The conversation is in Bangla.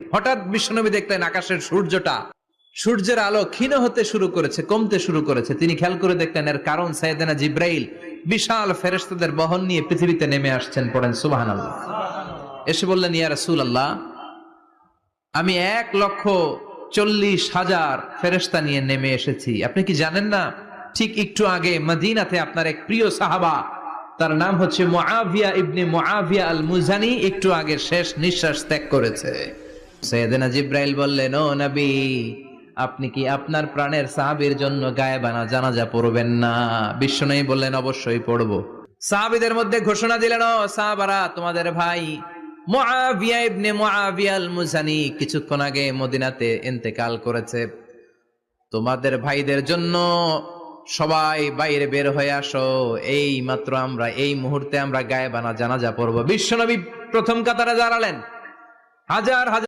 হঠাৎ বিশ্বনবী দেখলেন আকাশের সূর্যটা, সূর্যের আলো ক্ষীণ হতে শুরু করেছে, কমতে শুরু করেছে। তিনি খেয়াল করে দেখলেন এর কারণ সাইয়েদেনা জিব্রাইল বিশাল ফেরেশতাদের বহন নিয়ে পৃথিবীতে নেমে আসছেন পড়েন, সুবহানাল্লাহ। এসে বললেন, ইয়া রাসূল আল্লাহ আমি এক লক্ষ চল্লিশ হাজার ফেরেশতা নিয়ে নেমে এসেছি। আপনি কি জানেন না? ঠিক একটু আগে মদিনাতে আপনার এক প্রিয় সাহাবা, তার নাম হচ্ছে মুআবিয়া ইবনে মুআবিয়া আল মুজানি একটু আগে শেষ নিঃশ্বাস ত্যাগ করেছে। সৈয়দনা জিব্রাইল বললেন, ও নবী, আপনি কি আপনার প্রাণের সাহাবীর জন্য গায়েবানা জানাজা পড়বেন না? বিশ্বনবী বললেন, অবশ্যই পড়ব। সাহাবীদের মধ্যে ঘোষণা দিলেন, ও সাহাবারা, তোমাদের ভাই কিছুক্ষণ আগে মদিনাতে ইন্তেকাল করেছে। তোমাদের ভাইদের জন্য সবাই বাইরে বের হয়ে আসো। এই মাত্র আমরা, এই মুহূর্তে আমরা গায়ে বানা জানাজা পড়ব। বিশ্বনবী প্রথম কাতারে দাঁড়ালেন হাজার হাজার